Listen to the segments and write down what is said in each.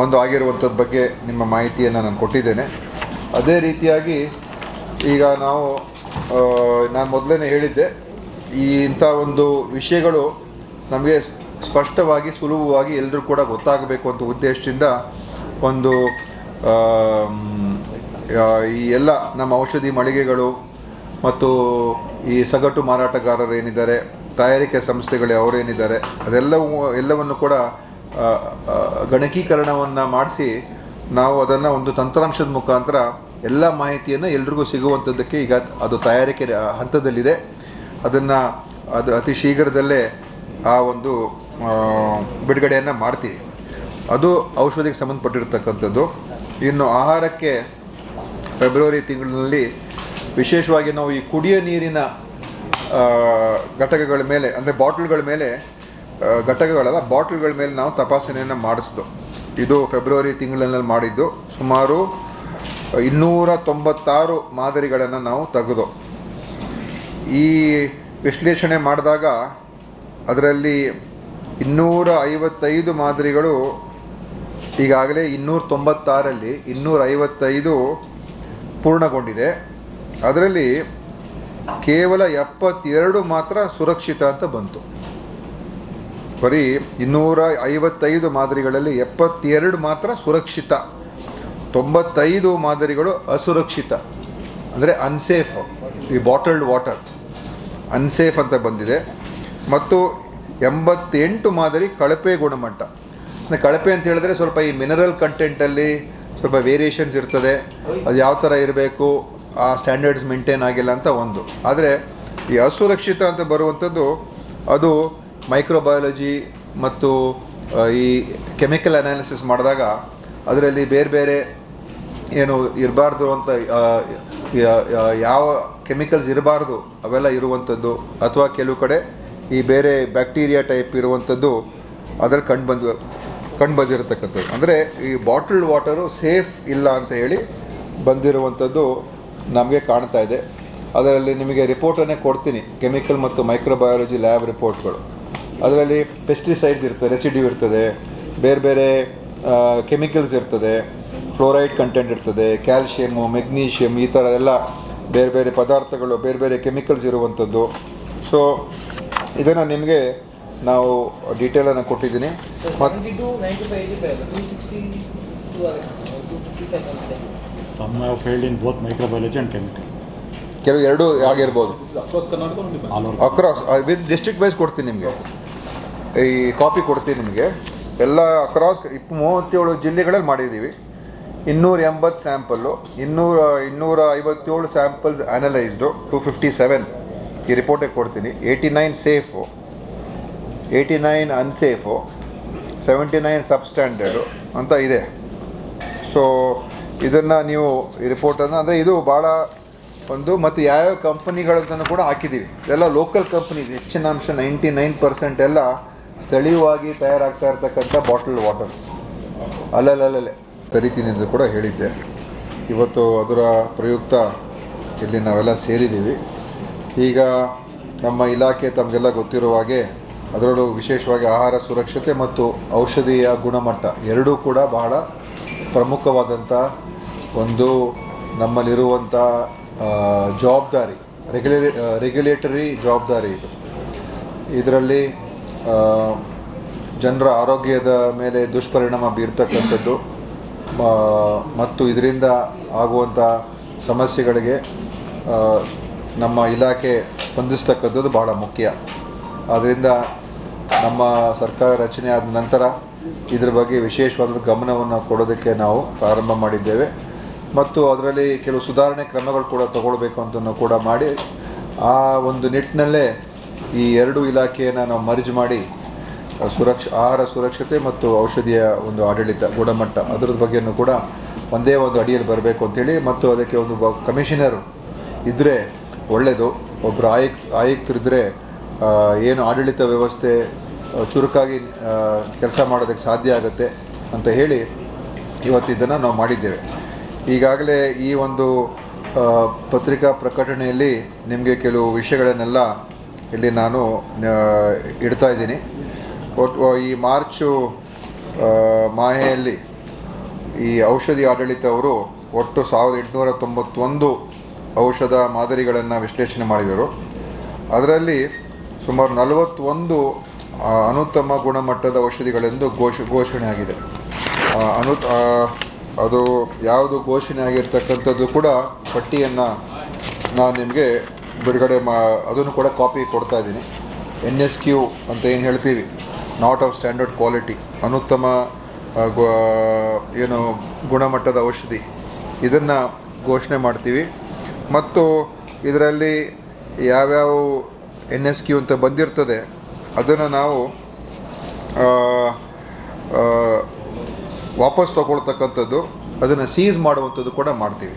ಒಂದು ಆಗಿರುವಂಥದ್ದು ಬಗ್ಗೆ ನಿಮ್ಮ ಮಾಹಿತಿಯನ್ನು ನಾನು ಕೊಟ್ಟಿದ್ದೇನೆ. ಅದೇ ರೀತಿಯಾಗಿ ಈಗ ನಾವು ನಾನು ಮೊದಲೇ ಹೇಳಿದ್ದೆ, ಈ ಇಂಥ ಒಂದು ವಿಷಯಗಳು ನಮಗೆ ಸ್ಪಷ್ಟವಾಗಿ, ಸುಲಭವಾಗಿ ಎಲ್ಲರೂ ಕೂಡ ಗೊತ್ತಾಗಬೇಕು ಅಂತ ಉದ್ದೇಶದಿಂದ ಒಂದು ಈ ಎಲ್ಲ ನಮ್ಮ ಔಷಧಿ ಮಳಿಗೆಗಳು ಮತ್ತು ಈ ಸಗಟು ಮಾರಾಟಗಾರರು ಏನಿದ್ದಾರೆ ತಯಾರಿಕೆ ಸಂಸ್ಥೆಗಳು ಅವರೇನಿದ್ದಾರೆ, ಅದೆಲ್ಲವೂ, ಎಲ್ಲವನ್ನು ಕೂಡ ಗಣಕೀಕರಣವನ್ನು ಮಾಡಿಸಿ ನಾವು ಅದನ್ನು ಒಂದು ತಂತ್ರಾಂಶದ ಮುಖಾಂತರ ಎಲ್ಲ ಮಾಹಿತಿಯನ್ನು ಎಲ್ರಿಗೂ ಸಿಗುವಂಥದ್ದಕ್ಕೆ ಈಗ ಅದು ತಯಾರಿಕೆ ಹಂತದಲ್ಲಿದೆ. ಅದನ್ನು ಅದು ಅತಿ ಶೀಘ್ರದಲ್ಲೇ ಆ ಒಂದು ಬಿಡುಗಡೆಯನ್ನು ಮಾಡ್ತೀವಿ. ಅದು ಔಷಧಿಗೆ ಸಂಬಂಧಪಟ್ಟಿರ್ತಕ್ಕಂಥದ್ದು. ಇನ್ನು ಆಹಾರಕ್ಕೆ ಫೆಬ್ರವರಿ ತಿಂಗಳಿನಲ್ಲಿ ವಿಶೇಷವಾಗಿ ನಾವು ಈ ಕುಡಿಯೋ ನೀರಿನ ಘಟಕಗಳ ಮೇಲೆ, ಅಂದರೆ ಬಾಟ್ಲ್ಗಳ ಮೇಲೆ ಘಟಕಗಳಲ್ಲ, ಬಾಟ್ಲ್ಗಳ ಮೇಲೆ ನಾವು ತಪಾಸಣೆಯನ್ನು ಮಾಡಿಸ್ದು ಇದು ಫೆಬ್ರವರಿ ತಿಂಗಳಿನಲ್ಲಿ ಮಾಡಿದ್ದು. ಸುಮಾರು ಇನ್ನೂರ ತೊಂಬತ್ತಾರು ಮಾದರಿಗಳನ್ನು ನಾವು ತೆಗೆದು. ಈ ವಿಶ್ಲೇಷಣೆ ಮಾಡಿದಾಗ ಅದರಲ್ಲಿ ಇನ್ನೂರ ಐವತ್ತೈದು ಮಾದರಿಗಳು ಈಗಾಗಲೇ ಇನ್ನೂರ ತೊಂಬತ್ತಾರಲ್ಲಿ ಇನ್ನೂರ ಐವತ್ತೈದು ಪೂರ್ಣಗೊಂಡಿದೆ. ಅದರಲ್ಲಿ ಕೇವಲ ಎಪ್ಪತ್ತೆರಡು ಮಾತ್ರ ಸುರಕ್ಷಿತ ಅಂತ ಬಂತು. ಬರೀ ಇನ್ನೂರ ಐವತ್ತೈದು ಮಾದರಿಗಳಲ್ಲಿ ಎಪ್ಪತ್ತೆರಡು ಮಾತ್ರ ಸುರಕ್ಷಿತ. ತೊಂಬತ್ತೈದು ಮಾದರಿಗಳು ಅಸುರಕ್ಷಿತ. ಅಂದರೆ ಅನ್ಸೇಫ್ ಈ ಬಾಟಲ್ಡ್ ವಾಟರ್ ಅನ್ಸೇಫ್ ಅಂತ ಬಂದಿದೆ. ಮತ್ತು ಎಂಬತ್ತೆಂಟು ಮಾದರಿ ಕಳಪೆ ಗುಣಮಟ್ಟ. ಅಂದರೆ ಕಳಪೆ ಅಂತ ಹೇಳಿದ್ರೆ ಸ್ವಲ್ಪ ಈ ಮಿನರಲ್ ಕಂಟೆಂಟಲ್ಲಿ ಸ್ವಲ್ಪ ವೇರಿಯೇಷನ್ಸ್ ಇರ್ತದೆ. ಅದು ಯಾವ ಥರ ಇರಬೇಕು, ಆ ಸ್ಟ್ಯಾಂಡರ್ಡ್ಸ್ ಮೇಂಟೈನ್ ಆಗಿಲ್ಲ ಅಂತ ಒಂದು. ಆದರೆ ಈ ಅಸುರಕ್ಷಿತ ಅಂತ ಬರುವಂಥದ್ದು ಅದು ಮೈಕ್ರೋಬಯಾಲಜಿ ಮತ್ತು ಈ ಕೆಮಿಕಲ್ ಅನಾಲಿಸಿಸ್ ಮಾಡಿದಾಗ ಅದರಲ್ಲಿ ಬೇರೆ ಬೇರೆ ಏನು ಇರಬಾರ್ದು ಅಂತ ಯಾವ ಕೆಮಿಕಲ್ಸ್ ಇರಬಾರ್ದು ಅವೆಲ್ಲ ಇರುವಂಥದ್ದು, ಅಥವಾ ಕೆಲವು ಕಡೆ ಈ ಬೇರೆ ಬ್ಯಾಕ್ಟೀರಿಯಾ ಟೈಪ್ ಇರುವಂಥದ್ದು ಅದರಲ್ಲಿ ಕಂಡು ಬಂದು, ಕಂಡು ಬಂದಿರತಕ್ಕಂಥದ್ದು. ಅಂದರೆ ಈ ಬಾಟಲ್ಡ್ ವಾಟರು ಸೇಫ್ ಇಲ್ಲ ಅಂತ ಹೇಳಿ ಬಂದಿರುವಂಥದ್ದು ನಮಗೆ ಕಾಣ್ತಾ ಇದೆ. ಅದರಲ್ಲಿ ನಿಮಗೆ ರಿಪೋರ್ಟನ್ನೇ ಕೊಡ್ತೀನಿ, ಕೆಮಿಕಲ್ ಮತ್ತು ಮೈಕ್ರೋಬಯಾಲಜಿ ಲ್ಯಾಬ್ ರಿಪೋರ್ಟ್ಗಳು. ಅದರಲ್ಲಿ ಪೆಸ್ಟಿಸೈಡ್ಸ್ ಇರ್ತದೆ ರೆಸಿಡ್ಯೂ ಇರ್ತದೆ ಬೇರೆ ಬೇರೆ ಕೆಮಿಕಲ್ಸ್ ಇರ್ತದೆ ಫ್ಲೋರೈಡ್ ಕಂಟೆಂಟ್ ಇರ್ತದೆ ಕ್ಯಾಲ್ಶಿಯಮು ಮೆಗ್ನೀಷಿಯಮ್ ಈ ಥರ ಎಲ್ಲ ಬೇರೆ ಬೇರೆ ಪದಾರ್ಥಗಳು ಬೇರೆ ಬೇರೆ ಕೆಮಿಕಲ್ಸ್ ಇರುವಂಥದ್ದು. ಸೊ ಇದನ್ನು ನಿಮಗೆ ನಾವು ಡೀಟೇಲನ್ನು ಕೊಟ್ಟಿದ್ದೀನಿ. ಮತ್ತು 72, 95, 85, 262 are, 255 consider. Some have failed in both microbiology and chemical. ಕೆಲವು ಎರಡೂ ಆಗಿರ್ಬೋದು. ಅಕ್ರಾಸ್ ವಿತ್ ಡಿಸ್ಟ್ರಿಕ್ಟ್ ವೈಸ್ ಕೊಡ್ತೀನಿ ನಿಮಗೆ. ಈ ಕಾಪಿ ಕೊಡ್ತೀನಿ ನಿಮಗೆ. ಎಲ್ಲ ಅಕ್ರಾಸ್ ಇಪ್ಪ ಮೂವತ್ತೇಳು ಜಿಲ್ಲೆಗಳಲ್ಲಿ ಮಾಡಿದ್ದೀವಿ. ಇನ್ನೂರ ಎಂಬತ್ತು ಸ್ಯಾಂಪಲ್ಲು ಇನ್ನೂರ ಇನ್ನೂರ ಐವತ್ತೇಳು samples analysed two fifty seven ಈ ರಿಪೋರ್ಟಿಗೆ ಕೊಡ್ತೀನಿ. Eighty nine safe eighty nine unsafe seventy nine substandard ಅಂತ ಇದೆ. ಸೊ ಇದನ್ನು ನೀವು ಈ ರಿಪೋರ್ಟನ್ನು ಅಂದರೆ ಇದು ಭಾಳ ಒಂದು, ಮತ್ತು ಯಾವ್ಯಾವ ಕಂಪನಿಗಳಂತಲೂ ಕೂಡ ಹಾಕಿದ್ದೀವಿ. ಎಲ್ಲ ಲೋಕಲ್ ಕಂಪ್ನೀಸ್ ಹೆಚ್ಚಿನ ಅಂಶ ನೈಂಟಿ ನೈನ್ ಪರ್ಸೆಂಟ್ ಎಲ್ಲ ಸ್ಥಳೀಯವಾಗಿ ತಯಾರಾಗ್ತಾ ಇರ್ತಕ್ಕಂಥ ಬಾಟಲ್ ವಾಟರ್. ಅಲ್ಲಲ್ಲಲ್ಲೇ ಕರಿತೀನಿ ಎಂದು ಕೂಡ ಹೇಳಿದ್ದೆ. ಇವತ್ತು ಅದರ ಪ್ರಯುಕ್ತ ಇಲ್ಲಿ ನಾವೆಲ್ಲ ಸೇರಿದ್ದೀವಿ. ಈಗ ನಮ್ಮ ಇಲಾಖೆ ತಮಗೆಲ್ಲ ಗೊತ್ತಿರುವ ಹಾಗೆ ಅದರಲ್ಲೂ ವಿಶೇಷವಾಗಿ ಆಹಾರ ಸುರಕ್ಷತೆ ಮತ್ತು ಔಷಧಿಯ ಗುಣಮಟ್ಟ ಎರಡೂ ಕೂಡ ಬಹಳ ಪ್ರಮುಖವಾದಂಥ ಒಂದು ನಮ್ಮಲ್ಲಿರುವಂಥ ಜವಾಬ್ದಾರಿ ರೆಗ್ಯುಲೇ ರೆಗ್ಯುಲೇಟರಿ ಜವಾಬ್ದಾರಿ ಇದು. ಇದರಲ್ಲಿ ಜನರ ಆರೋಗ್ಯದ ಮೇಲೆ ದುಷ್ಪರಿಣಾಮ ಬೀರ್ತಕ್ಕಂಥದ್ದು ಮತ್ತು ಇದರಿಂದ ಆಗುವಂಥ ಸಮಸ್ಯೆಗಳಿಗೆ ನಮ್ಮ ಇಲಾಖೆ ಸ್ಪಂದಿಸ್ತಕ್ಕಂಥದ್ದು ಬಹಳ ಮುಖ್ಯ. ಆದ್ದರಿಂದ ನಮ್ಮ ಸರ್ಕಾರ ರಚನೆ ಆದ ನಂತರ ಇದರ ಬಗ್ಗೆ ವಿಶೇಷವಾದ ಗಮನವನ್ನು ಕೊಡೋದಕ್ಕೆ ನಾವು ಪ್ರಾರಂಭ ಮಾಡಿದ್ದೇವೆ. ಮತ್ತು ಅದರಲ್ಲಿ ಕೆಲವು ಸುಧಾರಣೆ ಕ್ರಮಗಳು ಕೂಡ ತಗೊಳ್ಬೇಕು ಅಂತಲೂ ಕೂಡ ಮಾಡಿ, ಆ ಒಂದು ನಿಟ್ಟಿನಲ್ಲೇ ಈ ಎರಡು ಇಲಾಖೆಯನ್ನು ನಾವು ಮರ್ಜ್ ಮಾಡಿ ಸುರಕ್ಷ, ಆಹಾರ ಸುರಕ್ಷತೆ ಮತ್ತು ಔಷಧಿಯ ಒಂದು ಆಡಳಿತ, ಗುಣಮಟ್ಟ ಅದರ ಬಗ್ಗೆಯೂ ಕೂಡ ಒಂದೇ ಒಂದು ಅಡಿಯಲ್ಲಿ ಬರಬೇಕು ಅಂತೇಳಿ ಮತ್ತು ಅದಕ್ಕೆ ಒಂದು ಕಮಿಷನರ್ ಇದ್ದರೆ ಒಳ್ಳೆಯದು ಒಬ್ಬರು ಆಯುಕ್ ಆಯುಕ್ತರಿದ್ದರೆ ಏನು ಆಡಳಿತ ವ್ಯವಸ್ಥೆ ಚುರುಕಾಗಿ ಕೆಲಸ ಮಾಡೋದಕ್ಕೆ ಸಾಧ್ಯ ಆಗುತ್ತೆ ಅಂತ ಹೇಳಿ ಇವತ್ತಿದ್ದನ್ನು ನಾವು ಮಾಡಿದ್ದೇವೆ. ಈಗಾಗಲೇ ಈ ಒಂದು ಪತ್ರಿಕಾ ಪ್ರಕಟಣೆಯಲ್ಲಿ ನಿಮಗೆ ಕೆಲವು ವಿಷಯಗಳನ್ನೆಲ್ಲ ಇಲ್ಲಿ ನಾನು ಇಡ್ತಾ ಇದ್ದೀನಿ. ಈ ಮಾರ್ಚು ಮಾಹೆಯಲ್ಲಿ ಈ ಔಷಧಿ ಆಡಳಿತವರು ಒಟ್ಟು ಸಾವಿರದ ಎಂಟುನೂರ ತೊಂಬತ್ತೊಂದು ಔಷಧ ಮಾದರಿಗಳನ್ನು ವಿಶ್ಲೇಷಣೆ ಮಾಡಿದರು. ಅದರಲ್ಲಿ ಸುಮಾರು ನಲವತ್ತೊಂದು ಅನುತ್ತಮ ಗುಣಮಟ್ಟದ ಔಷಧಿಗಳೆಂದು ಘೋಷ, ಘೋಷಣೆ ಆಗಿದೆ. ಅನು ಅದು ಯಾವುದು ಘೋಷಣೆ ಆಗಿರ್ತಕ್ಕಂಥದ್ದು ಕೂಡ ಪಟ್ಟಿಯನ್ನು ನಾನು ನಿಮಗೆ ಬಿಡುಗಡೆ ಮಾ ಅದನ್ನು ಕೂಡ ಕಾಪಿ ಕೊಡ್ತಾ ಇದ್ದೀನಿ. ಎನ್ ಎಸ್ ಕ್ಯೂ ಅಂತ ಏನು ಹೇಳ್ತೀವಿ? ನಾಟ್ ಆಫ್ ಸ್ಟ್ಯಾಂಡರ್ಡ್ ಕ್ವಾಲಿಟಿ ಅನುತ್ತಮ ಏನು ಗುಣಮಟ್ಟದ ಔಷಧಿ. ಇದನ್ನು ಘೋಷಣೆ ಮಾಡ್ತೀವಿ. ಮತ್ತು ಇದರಲ್ಲಿ ಯಾವ್ಯಾವ ಎನ್ ಎಸ್ ಕ್ಯೂ ಅಂತ ಬಂದಿರ್ತದೆ, ಅದನ್ನು ನಾವು ವಾಪಸ್ ತಗೊಳ್ತಕ್ಕಂಥದ್ದು, ಅದನ್ನು ಸೀಸ್ ಮಾಡುವಂಥದ್ದು ಕೂಡ ಮಾಡ್ತೀವಿ.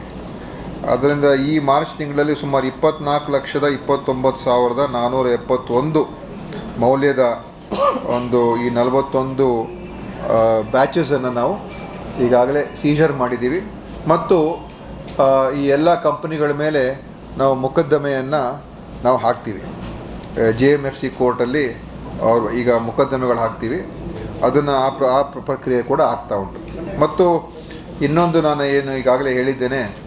ಅದರಿಂದ ಈ ಮಾರ್ಚ್ ತಿಂಗಳಲ್ಲಿ ಸುಮಾರು ಇಪ್ಪತ್ನಾಲ್ಕು ಲಕ್ಷದ ಇಪ್ಪತ್ತೊಂಬತ್ತು ಸಾವಿರದ ನಾನ್ನೂರ ಎಪ್ಪತ್ತೊಂದು ಮೌಲ್ಯದ ಒಂದು ಈ ನಲವತ್ತೊಂದು ಬ್ಯಾಚಸನ್ನು ನಾವು ಈಗಾಗಲೇ ಸೀಜರ್ ಮಾಡಿದ್ದೀವಿ. ಮತ್ತು ಈ ಎಲ್ಲ ಕಂಪನಿಗಳ ಮೇಲೆ ನಾವು ಮೊಕದ್ದಮೆಯನ್ನು ನಾವು ಹಾಕ್ತೀವಿ. ಜೆ ಎಂ ಎಫ್ ಸಿ ಕೋರ್ಟಲ್ಲಿ ಅವರು ಈಗ ಮೊಕದ್ದಮೆಗಳು ಹಾಕ್ತೀವಿ. ಅದನ್ನು ಆ ಪ್ರ, ಆ ಪ್ರ- ಪ್ರಕ್ರಿಯೆ ಕೂಡ ಆಗ್ತಾ ಉಂಟು. ಮತ್ತು ಇನ್ನೊಂದು ನಾನು ಏನು ಈಗಾಗಲೇ ಹೇಳಿದ್ದೇನೆ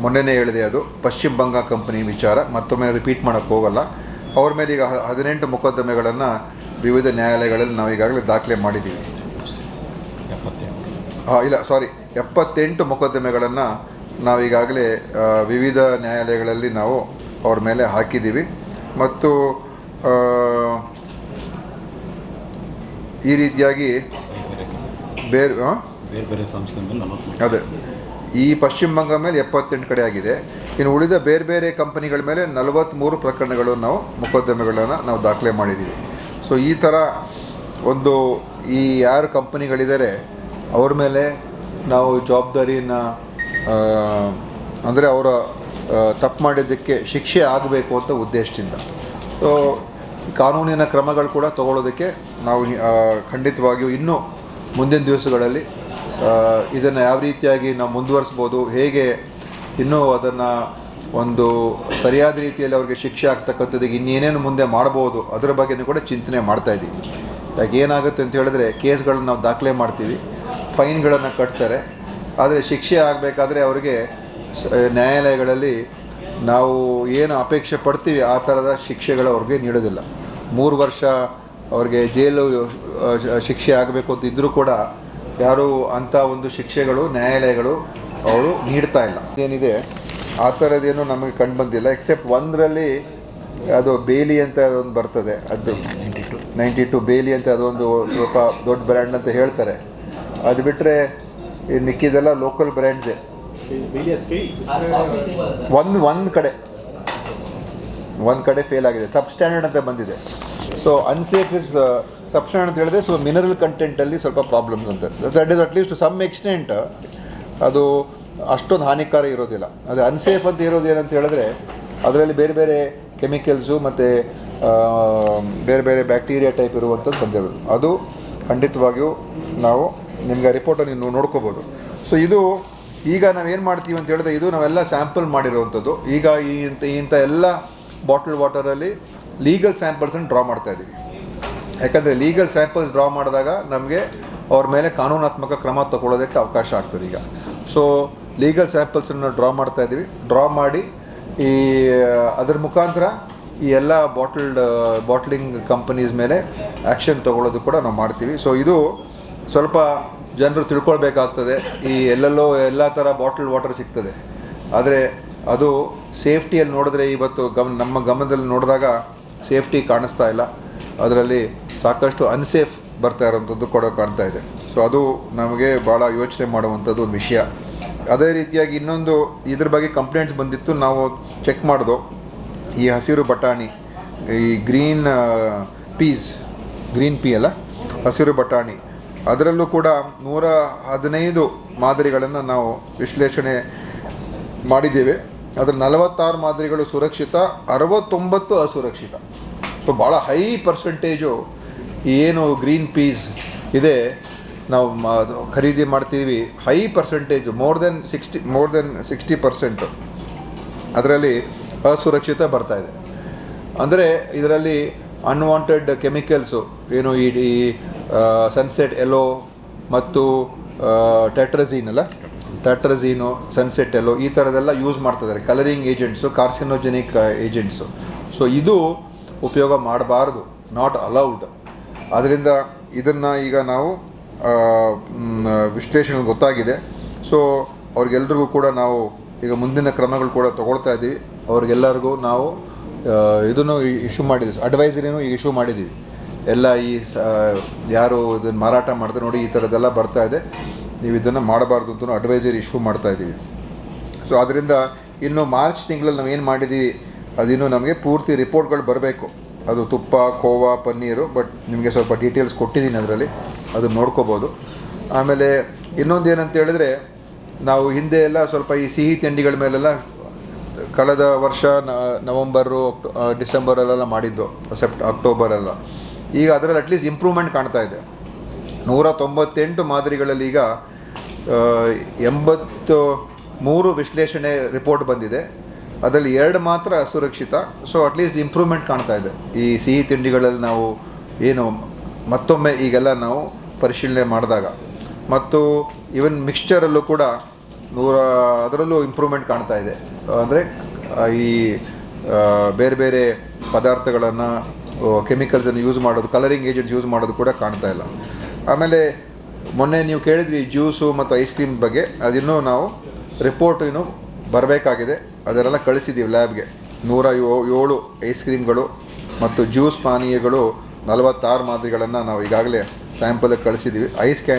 ಮೊನ್ನೆನೇ ಹೇಳಿದೆ ಅದು ಪಶ್ಚಿಮ ಬಂಗಾಳ ಕಂಪನಿ ವಿಚಾರ ಮತ್ತೊಮ್ಮೆ ರಿಪೀಟ್ ಮಾಡೋಕ್ಕೆ ಹೋಗಲ್ಲ. ಅವ್ರ ಮೇಲೆ ಈಗ ಹದಿನೆಂಟು ಮೊಕದ್ದಮೆಗಳನ್ನು ವಿವಿಧ ನ್ಯಾಯಾಲಯಗಳಲ್ಲಿ ನಾವು ಈಗಾಗಲೇ ದಾಖಲೆ ಮಾಡಿದ್ದೀವಿ. ಹಾಂ ಇಲ್ಲ ಸಾರಿ ಎಪ್ಪತ್ತೆಂಟು ಮೊಕದ್ದಮೆಗಳನ್ನು ನಾವು ಈಗಾಗಲೇ ವಿವಿಧ ನ್ಯಾಯಾಲಯಗಳಲ್ಲಿ ನಾವು ಅವ್ರ ಮೇಲೆ ಹಾಕಿದ್ದೀವಿ. ಮತ್ತು ಈ ರೀತಿಯಾಗಿ ಬೇರೆ ಬೇರೆ ಬೇರೆ ಆ? ಬೇರೆ ಬೇರೆ ಸಂಸ್ಥೆ ಮೇಲೆ ಅದೇ. ಈ ಪಶ್ಚಿಮ ಬಂಗ ಮೇಲೆ ಎಪ್ಪತ್ತೆಂಟು ಕಡೆ ಆಗಿದೆ. ಇನ್ನು ಉಳಿದ ಬೇರೆ ಬೇರೆ ಕಂಪನಿಗಳ ಮೇಲೆ ನಲವತ್ತ್ಮೂರು ಪ್ರಕರಣಗಳು ನಾವು ಮೊಕದ್ದಮೆಗಳನ್ನು ನಾವು ದಾಖಲೆ ಮಾಡಿದ್ದೀವಿ. ಸೊ ಈ ಥರ ಒಂದು ಈ ಯಾರು ಕಂಪನಿಗಳಿದ್ದಾರೆ, ಅವ್ರ ಮೇಲೆ ನಾವು ಜವಾಬ್ದಾರಿಯನ್ನು ಅಂದರೆ ಅವರ ತಪ್ಪು ಮಾಡಿದ್ದಕ್ಕೆ ಶಿಕ್ಷೆ ಆಗಬೇಕು ಅಂತ ಉದ್ದೇಶದಿಂದ. ಸೊ ಕಾನೂನಿನ ಕ್ರಮಗಳು ಕೂಡ ತಗೊಳ್ಳೋದಕ್ಕೆ ನಾವು ಖಂಡಿತವಾಗಿಯೂ ಇನ್ನೂ ಮುಂದಿನ ದಿವಸಗಳಲ್ಲಿ ಇದನ್ನು ಯಾವ ರೀತಿಯಾಗಿ ನಾವು ಮುಂದುವರಿಸ್ಬೋದು, ಹೇಗೆ, ಇನ್ನೂ ಅದನ್ನು ಒಂದು ಸರಿಯಾದ ರೀತಿಯಲ್ಲಿ ಅವ್ರಿಗೆ ಶಿಕ್ಷೆ ಆಗ್ತಕ್ಕಂಥದ್ದು ಇನ್ನೇನೇನು ಮುಂದೆ ಮಾಡ್ಬೋದು, ಅದರ ಬಗ್ಗೆನೂ ಕೂಡ ಚಿಂತನೆ ಮಾಡ್ತಾ ಇದ್ದೀವಿ ಯಾಕೆ ಏನಾಗುತ್ತೆ ಅಂತ ಹೇಳಿದ್ರೆ, ಕೇಸ್ಗಳನ್ನ ನಾವು ದಾಖಲೆ ಮಾಡ್ತೀವಿ, ಫೈನ್ಗಳನ್ನು ಕಟ್ತಾರೆ, ಆದರೆ ಶಿಕ್ಷೆ ಆಗಬೇಕಾದ್ರೆ ಅವರಿಗೆ ನ್ಯಾಯಾಲಯಗಳಲ್ಲಿ ನಾವು ಏನು ಅಪೇಕ್ಷೆ ಪಡ್ತೀವಿ, ಆ ಥರದ ಶಿಕ್ಷೆಗಳು ಅವ್ರಿಗೆ ನೀಡೋದಿಲ್ಲ. ಮೂರು ವರ್ಷ ಅವ್ರಿಗೆ ಜೈಲು ಶಿಕ್ಷೆ ಆಗಬೇಕು ಅಂತ ಇದ್ದರೂ ಕೂಡ ಯಾರೂ ಅಂಥ ಒಂದು ಶಿಕ್ಷೆಗಳು, ನ್ಯಾಯಾಲಯಗಳು ಅವರು ನೀಡ್ತಾ ಇಲ್ಲ. ಏನಿದೆ? ಆ ಥರದೇನು ನಮಗೆ ಕಂಡು ಬಂದಿಲ್ಲ ಎಕ್ಸೆಪ್ಟ್ ಒಂದರಲ್ಲಿ ಅದು ಬೇಲಿ ಅಂತ ಅದೊಂದು ಬರ್ತದೆ, ಅದು ನೈಂಟಿ ಟು ನೈಂಟಿ ಟು ಬೇಲಿ ಅಂತ ಅದೊಂದು ಸ್ವಲ್ಪ ದೊಡ್ಡ ಬ್ರ್ಯಾಂಡ್ ಅಂತ ಹೇಳ್ತಾರೆ. ಅದು ಬಿಟ್ಟರೆ ಈ ಮಿಕ್ಕಿದೆಲ್ಲ ಲೋಕಲ್ ಬ್ರ್ಯಾಂಡ್ಸೇ ಒಂದು ಒಂದು ಕಡೆ ಒಂದು ಕಡೆ ಫೇಲ್ ಆಗಿದೆ. ಸಬ್ ಸ್ಟ್ಯಾಂಡರ್ಡ್ ಅಂತ ಬಂದಿದೆ. So unsafe is substandard ಅಂತ ಹೇಳಿದ್ರೆ ಸೊ ಮಿನರಲ್ ಕಂಟೆಂಟಲ್ಲಿ ಸ್ವಲ್ಪ ಪ್ರಾಬ್ಲಮ್ಸ್ ಅಂತ that is at least to some extent ಅದು ಅಷ್ಟೊಂದು ಹಾನಿಕಾರ ಇರೋದಿಲ್ಲ. ಅದು ಅನ್ಸೇಫ್ ಅಂತ ಇರೋದು ಏನಂತ ಹೇಳಿದ್ರೆ, ಅದರಲ್ಲಿ ಬೇರೆ ಬೇರೆ ಕೆಮಿಕಲ್ಸು ಮತ್ತು ಬೇರೆ ಬೇರೆ ಬ್ಯಾಕ್ಟೀರಿಯಾ ಟೈಪ್ ಇರುವಂಥದ್ದು ಬಂದಿರೋದು. ಅದು ಖಂಡಿತವಾಗಿಯೂ ನಾವು ನಿಮಗೆ ರಿಪೋರ್ಟನ್ನು ನೀವು ನೋಡ್ಕೋಬೋದು. ಸೊ ಇದು ಈಗ ನಾವೇನು ಮಾಡ್ತೀವಿ ಅಂತ ಹೇಳಿದ್ರೆ, ಇದು ನಾವೆಲ್ಲ ಸ್ಯಾಂಪಲ್ ಮಾಡಿರುವಂಥದ್ದು. ಈಗ ಈ ಇಂಥ ಇಂಥ ಎಲ್ಲ ಬಾಟಲ್ ವಾಟರಲ್ಲಿ ಲೀಗಲ್ ಸ್ಯಾಂಪಲ್ಸನ್ನು ಡ್ರಾ ಮಾಡ್ತಾ ಇದ್ದೀವಿ ಯಾಕಂದರೆ ಲೀಗಲ್ ಸ್ಯಾಂಪಲ್ಸ್ ಡ್ರಾ ಮಾಡಿದಾಗ ನಮಗೆ ಅವ್ರ ಮೇಲೆ ಕಾನೂನಾತ್ಮಕ ಕ್ರಮ ತಗೊಳ್ಳೋದಕ್ಕೆ ಅವಕಾಶ ಆಗ್ತದೆ ಈಗ. ಸೊ ಲೀಗಲ್ ಸ್ಯಾಂಪಲ್ಸನ್ನು ಡ್ರಾ ಮಾಡ್ತಾ ಇದ್ದೀವಿ ಡ್ರಾ ಮಾಡಿ ಈ, ಅದರ ಮುಖಾಂತರ ಈ ಎಲ್ಲ ಬಾಟಲ್ಡ್ ಬಾಟ್ಲಿಂಗ್ ಕಂಪನೀಸ್ ಮೇಲೆ ಆ್ಯಕ್ಷನ್ ತಗೊಳ್ಳೋದು ಕೂಡ ನಾವು ಮಾಡ್ತೀವಿ. ಸೊ ಇದು ಸ್ವಲ್ಪ ಜನರು ತಿಳ್ಕೊಳ್ಬೇಕಾಗ್ತದೆ. ಈ ಎಲ್ಲೆಲ್ಲೋ ಎಲ್ಲ ಥರ ಬಾಟಲ್ ವಾಟರ್ ಸಿಗ್ತದೆ. ಆದರೆ ಅದು ಸೇಫ್ಟಿಯಲ್ಲಿ ನೋಡಿದ್ರೆ ಇವತ್ತು ಗಮ್, ನಮ್ಮ ಗಮನದಲ್ಲಿ ನೋಡಿದಾಗ ಸೇಫ್ಟಿ ಕಾಣಿಸ್ತಾ ಇಲ್ಲ. ಅದರಲ್ಲಿ ಸಾಕಷ್ಟು ಅನ್ಸೇಫ್ ಬರ್ತಾ ಇರೋಂಥದ್ದು ಕೂಡ ಕಾಣ್ತಾ ಇದೆ. ಸೊ ಅದು ನಮಗೆ ಭಾಳ ಯೋಚನೆ ಮಾಡುವಂಥದ್ದು ಒಂದು ವಿಷಯ. ಅದೇ ರೀತಿಯಾಗಿ ಇನ್ನೊಂದು ಇದ್ರ ಬಗ್ಗೆ ಕಂಪ್ಲೇಂಟ್ಸ್ ಬಂದಿತ್ತು. ನಾವು ಚೆಕ್ ಮಾಡಿದೋ. ಈ ಹಸಿರು ಬಟಾಣಿ, ಈ ಗ್ರೀನ್ ಪೀಸ್ ಗ್ರೀನ್ ಪೀ ಅಲ್ಲ? ಹಸಿರು ಬಟಾಣಿ. ಅದರಲ್ಲೂ ಕೂಡ ನೂರ ಹದಿನೈದು ಮಾದರಿಗಳನ್ನು ನಾವು ವಿಶ್ಲೇಷಣೆ ಮಾಡಿದ್ದೇವೆ. ಅದರ ನಲವತ್ತಾರು ಮಾದರಿಗಳು ಸುರಕ್ಷಿತ, ಅರವತ್ತೊಂಬತ್ತು ಅಸುರಕ್ಷಿತ. ಸೊ ಭಾಳ ಹೈ ಪರ್ಸೆಂಟೇಜು ಏನು ಗ್ರೀನ್ ಪೀಸ್ ಇದೆ. ನಾವು ಖರೀದಿ ಮಾಡ್ತೀವಿ high percentage, more than sixty, more than sixty percent. ಅದರಲ್ಲಿ ಅಸುರಕ್ಷಿತ ಬರ್ತಾ ಇದೆ. ಅಂದರೆ ಇದರಲ್ಲಿ ಅನ್ವಾಂಟೆಡ್ ಕೆಮಿಕಲ್ಸು ಏನು ಈ ಸನ್ಸೆಟ್ ಎಲೋ ಮತ್ತು ಟೆಟ್ರಝೀನ್ ಅಲ್ಲ? ಟೆಟ್ರಝೀನು ಸನ್ಸೆಟ್ ಎಲ್ಲೋ ಈ ಥರದೆಲ್ಲ ಯೂಸ್ ಮಾಡ್ತಿದ್ದಾರೆ. Colouring agents carcinogenic agents so ಇದು ಉಪಯೋಗ ಮಾಡಬಾರ್ದು. ನಾಟ್ ಅಲೌಡ್ ಅದರಿಂದ ಇದನ್ನು ಈಗ ನಾವು ವಿಶ್ಲೇಷಣೆ ಗೊತ್ತಾಗಿದೆ. ಸೊ ಅವ್ರಿಗೆಲ್ರಿಗೂ ಕೂಡ ನಾವು ಈಗ ಮುಂದಿನ ಕ್ರಮಗಳು ಕೂಡ ತೊಗೊಳ್ತಾ ಇದ್ದೀವಿ ಅವ್ರಿಗೆಲ್ಲರಿಗೂ ನಾವು ಇದನ್ನು ಇಶ್ಯೂ ಮಾಡಿದ್ದೀವಿ. ಅಡ್ವೈಸರಿನೂ ಈಗ ಇಶ್ಯೂ ಮಾಡಿದ್ದೀವಿ. ಎಲ್ಲ ಈ ಸ ಯಾರು ಇದನ್ನು ಮಾರಾಟ ಮಾಡ್ತಾರೆ ನೋಡಿ ಈ ಥರದ್ದೆಲ್ಲ ಬರ್ತಾ ಇದೆ. ನೀವು ಇದನ್ನು ಮಾಡಬಾರ್ದು ಅಂತ ಅಡ್ವೈಸರಿ ಇಶ್ಯೂ ಮಾಡ್ತಾ ಇದ್ದೀವಿ. ಸೊ ಅದರಿಂದ ಇನ್ನು ಮಾರ್ಚ್ ತಿಂಗಳಲ್ಲಿ ನಾವು ಏನು ಮಾಡಿದ್ದೀವಿ ಅದಿನ್ನು ನಮಗೆ ಪೂರ್ತಿ ರಿಪೋರ್ಟ್ಗಳು ಬರಬೇಕು. ಅದು ತುಪ್ಪ, ಕೋವಾ, ಪನ್ನೀರು ಬಟ್ ನಿಮಗೆ ಸ್ವಲ್ಪ ಡೀಟೇಲ್ಸ್ ಕೊಟ್ಟಿದ್ದೀನಿ ಅದರಲ್ಲಿ. ಅದು ನೋಡ್ಕೋಬೋದು. ಆಮೇಲೆ ಇನ್ನೊಂದು ಏನಂತ ಹೇಳಿದ್ರೆ, ನಾವು ಹಿಂದೆ ಎಲ್ಲ ಸ್ವಲ್ಪ ಈ ಸಿಹಿ ತಿಂಡಿಗಳ ಮೇಲೆಲ್ಲ ಕಳೆದ ವರ್ಷ ನವಂಬರು ಡಿಸೆಂಬರಲ್ಲೆಲ್ಲ ಮಾಡಿದ್ದು, ಸೆಪ್ಟ್ ಅಕ್ಟೋಬರೆಲ್ಲ ಈಗ ಅದರಲ್ಲಿ ಅಟ್ಲೀಸ್ಟ್ ಇಂಪ್ರೂವ್ಮೆಂಟ್ ಕಾಣ್ತಾ ಇದೆ. ನೂರ ತೊಂಬತ್ತೆಂಟು ಮಾದರಿಗಳಲ್ಲಿ ಈಗ ಎಂಬತ್ತು ಮೂರು ವಿಶ್ಲೇಷಣೆ ರಿಪೋರ್ಟ್ ಬಂದಿದೆ. ಅದರಲ್ಲಿ ಎರಡು ಮಾತ್ರ ಅಸುರಕ್ಷಿತ ಸೊ ಅಟ್ಲೀಸ್ಟ್ ಇಂಪ್ರೂವ್ಮೆಂಟ್ ಕಾಣ್ತಾ ಇದೆ. ಈ ಸಿಹಿ ತಿಂಡಿಗಳಲ್ಲಿ ನಾವು ಏನು ಮತ್ತೊಮ್ಮೆ ಈಗೆಲ್ಲ ನಾವು ಪರಿಶೀಲನೆ ಮಾಡಿದಾಗ. ಮತ್ತು ಇವನ್ ಮಿಕ್ಸ್ಚರಲ್ಲೂ ಕೂಡ ನೂರ, ಅದರಲ್ಲೂ ಇಂಪ್ರೂವ್ಮೆಂಟ್ ಕಾಣ್ತಾ ಇದೆ. ಅಂದರೆ, ಈ ಬೇರೆ ಬೇರೆ ಪದಾರ್ಥಗಳನ್ನು ಕೆಮಿಕಲ್ಸನ್ನು ಯೂಸ್ ಮಾಡೋದು ಕಲರಿಂಗ್ ಏಜೆಂಟ್ಸ್ ಯೂಸ್ ಮಾಡೋದು ಕೂಡ ಕಾಣ್ತಾ ಇಲ್ಲ. ಆಮೇಲೆ ಮೊನ್ನೆ ನೀವು ಕೇಳಿದ್ರಿ ಜ್ಯೂಸು ಮತ್ತು ಐಸ್ ಕ್ರೀಮ್ ಬಗ್ಗೆ, ಅದಿನ್ನೂ ನಾವು ರಿಪೋರ್ಟ್ ಇನ್ನೂ ಬರಬೇಕಾಗಿದೆ. ಅದರೆಲ್ಲ ಕಳಿಸಿದ್ದೀವಿ ಲ್ಯಾಬ್ಗೆ. ನೂರ ಏಳು ಐಸ್ ಕ್ರೀಮ್ಗಳು ಮತ್ತು ಜ್ಯೂಸ್ ಪಾನೀಯಗಳು ನಲವತ್ತಾರು ಮಾದರಿಗಳನ್ನು ನಾವು ಈಗಾಗಲೇ ಸ್ಯಾಂಪಲ್ಗೆ ಕಳಿಸಿದ್ದೀವಿ ಐಸ್ ಕ್ಯಾಂಡಿ